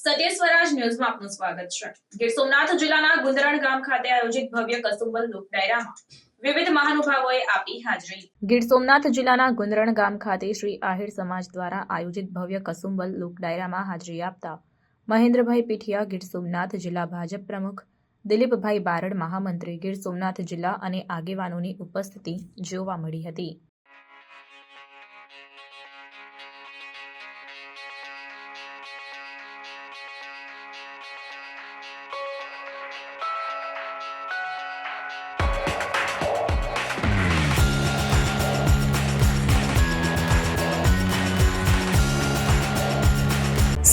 સત્ય સ્વરાજ ન્યૂઝમાં આપનું સ્વાગત છે. ગીર સોમનાથ જિલ્લાના ગુંદરણ ગામ ખાતે આયોજિત ભવ્ય કસુંબલ લોક ડાયરામાં વિવિધ મહાનુભાવોએ આપી હાજરી. ગીર સોમનાથ જિલ્લાના ગુંદરણ ગામ ખાતે શ્રી આહિર સમાજ દ્વારા આયોજિત ભવ્ય કસુંબલ લોક ડાયરામાં હાજરી આપતા મહેન્દ્રભાઈ પીઠિયા ગીર સોમનાથ જિલ્લા ભાજપ પ્રમુખ, દિલીપભાઈ બારડ મહામંત્રી ગીર સોમનાથ જિલ્લા અને આગેવાનોની ઉપસ્થિતિ જોવા મળી હતી.